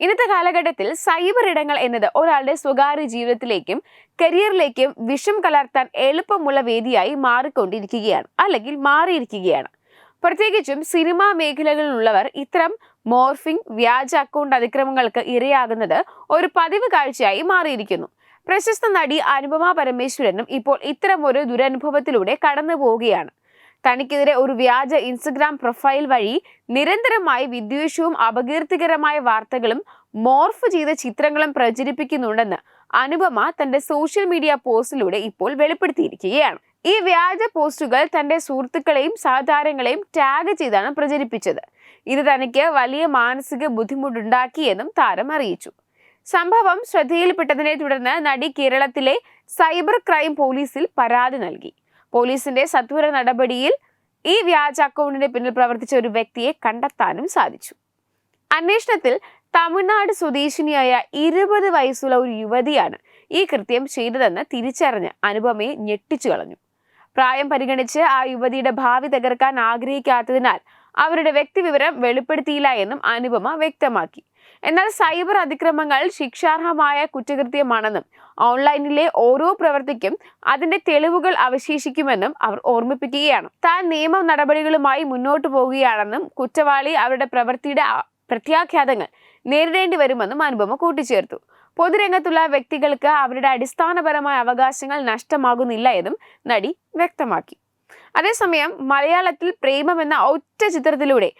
ഇന്നത്തെ കാലഘട്ടത്തിൽ സൈബർ ഇടങ്ങൾ എന്നത് ഒരാളുടെ സ്വകാര്യ ജീവിതത്തിലേക്കും കരിയറിലേക്കും വിഷം കലർത്താൻ എളുപ്പമുള്ള വേദിയായി മാറിക്കൊണ്ടിരിക്കുകയാണ് അല്ലെങ്കിൽ മാറിയിരിക്കുകയാണ്. പ്രത്യേകിച്ചും സിനിമാ മേഖലകളിലുള്ളവർ ഇത്തരം മോർഫിംഗ് വ്യാജ അക്കൗണ്ട് അതിക്രമങ്ങൾക്ക് ഇരയാകുന്നത് ഒരു പതിവ് കാഴ്ചയായി മാറിയിരിക്കുന്നു. പ്രശസ്ത നടി അനുപമ പരമേശ്വരനും ഇപ്പോൾ ഇത്തരം ഒരു ദുരനുഭവത്തിലൂടെ കടന്നു പോവുകയാണ് തനിക്കെതിരെ ഒരു വ്യാജ ഇൻസ്റ്റഗ്രാം പ്രൊഫൈൽ വഴി നിരന്തരമായി വിദ്വേഷവും അപകീർത്തികരമായ വാർത്തകളും മോർഫ് ചെയ്ത ചിത്രങ്ങളും പ്രചരിപ്പിക്കുന്നുണ്ടെന്ന് അനുപമ തന്റെ സോഷ്യൽ മീഡിയ പോസ്റ്റിലൂടെ ഇപ്പോൾ വെളിപ്പെടുത്തിയിരിക്കുകയാണ്. ഈ വ്യാജ പോസ്റ്റുകൾ തന്റെ സുഹൃത്തുക്കളെയും സഹതാരങ്ങളെയും ടാഗ് ചെയ്താണ് പ്രചരിപ്പിച്ചത്. ഇത് തനിക്ക് വലിയ മാനസിക ബുദ്ധിമുട്ടുണ്ടാക്കിയെന്നും താരം അറിയിച്ചു. സംഭവം ശ്രദ്ധയിൽപ്പെട്ടതിനെ തുടർന്ന് നടി കേരളത്തിലെ സൈബർ ക്രൈം പോലീസിൽ പരാതി നൽകി. പോലീസിന്റെ സത്വര നടപടിയിൽ ഈ വ്യാജ അക്കൗണ്ടിന്റെ പിന്നിൽ പ്രവർത്തിച്ച ഒരു വ്യക്തിയെ കണ്ടെത്താനും സാധിച്ചു. അന്വേഷണത്തിൽ തമിഴ്നാട് സ്വദേശിനിയായ ഇരുപത് വയസ്സുള്ള ഒരു യുവതിയാണ് ഈ കൃത്യം ചെയ്തതെന്ന് തിരിച്ചറിഞ്ഞ് അനുപമയെ ഞെട്ടിച്ചു കളഞ്ഞു. പ്രായം പരിഗണിച്ച് ആ യുവതിയുടെ ഭാവി തകർക്കാൻ ആഗ്രഹിക്കാത്തതിനാൽ അവരുടെ വ്യക്തിവിവരം വെളിപ്പെടുത്തിയില്ല എന്നും അനുപമ വ്യക്തമാക്കി. എന്നാൽ സൈബർ അതിക്രമങ്ങൾ ശിക്ഷാർഹമായ കുറ്റകൃത്യമാണെന്നും ഓൺലൈനിലെ ഓരോ പ്രവൃത്തിക്കും അതിന്റെ തെളിവുകൾ അവശേഷിക്കുമെന്നും അവർ ഓർമ്മിപ്പിക്കുകയാണ്. താൻ നിയമ നടപടികളുമായി മുന്നോട്ടു പോവുകയാണെന്നും കുറ്റവാളി അവരുടെ പ്രവൃത്തിയുടെ പ്രത്യാഘ്യാതങ്ങൾ നേരിടേണ്ടി വരുമെന്നും അനുപമ കൂട്ടിച്ചേർത്തു. പൊതുരംഗത്തുള്ള വ്യക്തികൾക്ക് അവരുടെ അടിസ്ഥാനപരമായ അവകാശങ്ങൾ നഷ്ടമാകുന്നില്ല എന്നും നടി വ്യക്തമാക്കി. അതേസമയം മലയാളത്തിൽ പ്രേമം എന്ന ഒറ്റ ചിത്രത്തിലൂടെ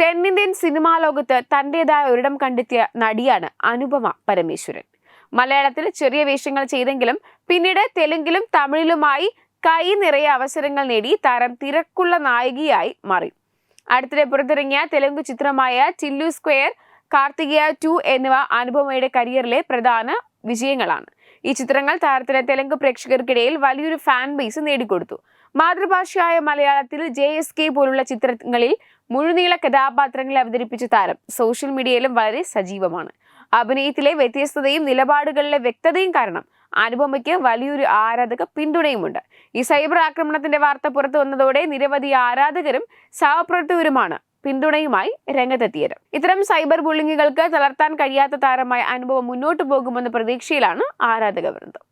തെന്നിന്ത്യൻ സിനിമാ ലോകത്ത് തന്റെതായ ഒരിടം കണ്ടെത്തിയ നടിയാണ് അനുപമ പരമേശ്വരൻ. മലയാളത്തിൽ ചെറിയ വേഷങ്ങൾ ചെയ്തെങ്കിലും പിന്നീട് തെലുങ്കിലും തമിഴിലുമായി കൈ നിറയെ അവസരങ്ങൾ നേടി താരം തിരക്കുള്ള നായികയായി മാറി. അടുത്തിടെ പുറത്തിറങ്ങിയ തെലുങ്ക് ചിത്രമായ ചില്ലു സ്ക്വയർ കാർത്തികേയ ടു എന്നിവ അനുപമയുടെ കരിയറിലെ പ്രധാന വിജയങ്ങളാണ്. ഈ ചിത്രങ്ങൾ താരത്തിന് തെലുങ്ക് പ്രേക്ഷകർക്കിടയിൽ വലിയൊരു ഫാൻ ബേസ് നേടിക്കൊടുത്തു. മാതൃഭാഷയായ മലയാളത്തിൽ ജെ എസ് കെ പോലുള്ള ചിത്രങ്ങളിൽ മുഴുനീള കഥാപാത്രങ്ങളെ അവതരിപ്പിച്ച താരം സോഷ്യൽ മീഡിയയിലും വളരെ സജീവമാണ്. അഭിനയത്തിലെ വ്യത്യസ്തതയും നിലപാടുകളിലെ വ്യക്തതയും കാരണം അനുപമയ്ക്ക് വലിയൊരു ആരാധക പിന്തുണയുമുണ്ട്. ഈ സൈബർ ആക്രമണത്തിന്റെ വാർത്ത പുറത്തു വന്നതോടെ നിരവധി ആരാധകരും സഹപ്രവർത്തകരുമാണ് പിന്തുണയുമായി രംഗത്തെത്തിയത്. ഇത്തരം സൈബർ ബുള്ളിങ്ങുകൾക്ക് തളർത്താൻ കഴിയാത്ത താരമായ അനുഭവം മുന്നോട്ടു പോകുമെന്ന പ്രതീക്ഷയിലാണ് ആരാധക വൃന്ദം